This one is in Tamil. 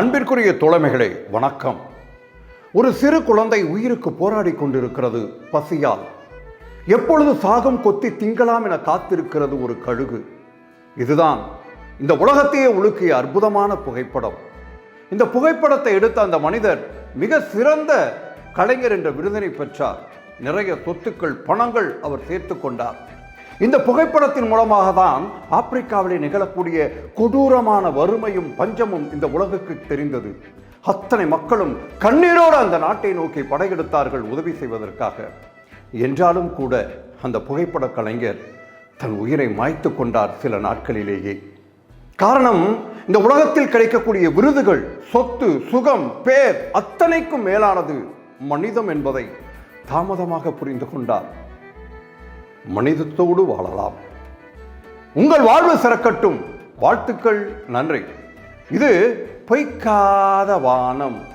அன்பிற்குரிய தோழமைகளே வணக்கம். ஒரு சிறு குழந்தை உயிருக்கு போராடி கொண்டிருக்கிறது பசியால். எப்பொழுது சாகம் கொத்தி திங்கலாம் என காத்திருக்கிறது ஒரு கழுகு. இதுதான் இந்த உலகத்தையே உலுக்கிய அற்புதமான புகைப்படம். இந்த புகைப்படத்தை எடுத்த அந்த மனிதர் மிக சிறந்த கலைஞர் என்ற விருதினை பெற்றார். நிறைய சொத்துக்கள் பணங்கள் அவர் சேர்த்து கொண்டார். இந்த புகைப்படத்தின் மூலமாக தான் ஆப்பிரிக்காவிலே நிகழக்கூடிய கொடூரமான வறுமையும் பஞ்சமும் இந்த உலகுக்கு தெரிந்தது. அத்தனை மக்களும் கண்ணீரோடு அந்த நாட்டை நோக்கி படையெடுத்தார்கள் உதவி செய்வதற்காக. என்றாலும் கூட அந்த புகைப்பட கலைஞர் தன் உயிரை மாய்த்து கொண்டார் சில நாட்களிலேயே. காரணம் இந்த உலகத்தில் கிடைக்கக்கூடிய விருதுகள் சொத்து சுகம் பேர் அத்தனைக்கும் மேலானது மனிதம் என்பதை தாமதமாக புரிந்து கொண்டார். மனிதத்தோடு வாழலாம். உங்கள் வாழ்வு சிறக்கட்டும். வாழ்த்துக்கள் நன்றி. இது பொய்க்காத வானம்.